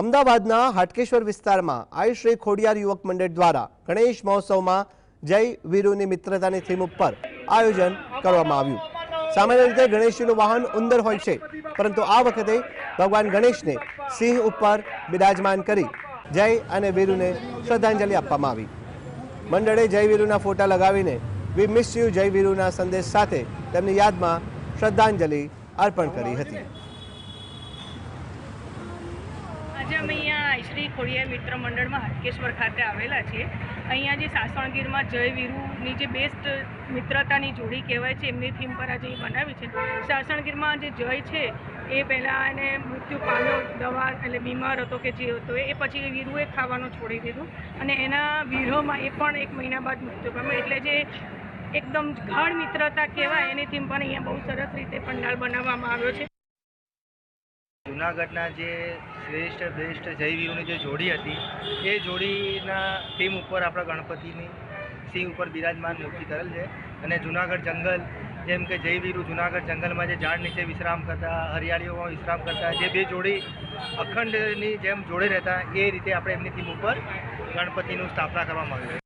અમદાવાદના હાટકેશ્વર વિસ્તારમાં આયુશ્રી ખોડિયાર યુવક મંડળ દ્વારા ગણેશ મહોત્સવમાં જય વીરુની મિત્રતાની થીમ ઉપર આયોજન કરવામાં આવ્યું. સામાન્ય રીતે ગણેશજીનું વાહન ઉંદર હોય છે, પરંતુ આ વખતે ભગવાન ગણેશને સિંહ ઉપર બિરાજમાન કરી જય અને વીરુને શ્રદ્ધાંજલિ આપવામાં આવી. મંડળે જય વીરુના ફોટા લગાવીને વી મિસ યુ જય વીરુના સંદેશ સાથે તેમની યાદમાં શ્રદ્ધાંજલિ અર્પણ કરી હતી. આજે અમે અહીંયા શ્રી ખોડિયા મિત્ર મંડળમાં હટકેશ્વર ખાતે આવેલા છીએ. અહીંયા જે સાસણગીરમાં જય વીરુની જે બેસ્ટ મિત્રતાની જોડી કહેવાય છે, એમની થીમ પર આજે એ બનાવી છે. સાસણગીરમાં જે જય છે, એ પહેલાં એને મૃત્યુ પામ્યો, દવા એટલે બીમાર હતો કે જે હતો, એ પછી વીરુએ ખાવાનું છોડી દીધું. અને એના વીરોમાં એ પણ એક મહિના બાદ મૃત્યુ પામ્યો. એટલે જે એકદમ ગાઢ મિત્રતા કહેવાય, એની થીમ પણ અહીંયા બહુ સરસ રીતે પંડાલ બનાવવામાં આવ્યો છે. જુનાગઢના જે શ્રેષ્ઠ બેસ્ટ જયવીરોની જે જોડી હતી, એ જોડીના ટીમ ઉપર આપણા ગણપતિની સિંહ ઉપર બિરાજમાન મૂર્તિ કરેલ છે. અને જુનાગઢ જંગલ, જેમ કે જયવીરુ જુનાગઢ જંગલમાં જે ઝાડ નીચે વિશ્રામ કરતા, હરિયાળીઓમાં વિશ્રામ કરતા, જે બે જોડી અખંડની જેમ જોડે રહેતા, એ રીતે આપણે એમની ટીમ ઉપર ગણપતિનું સ્થાપના કરવામાં આવ્યું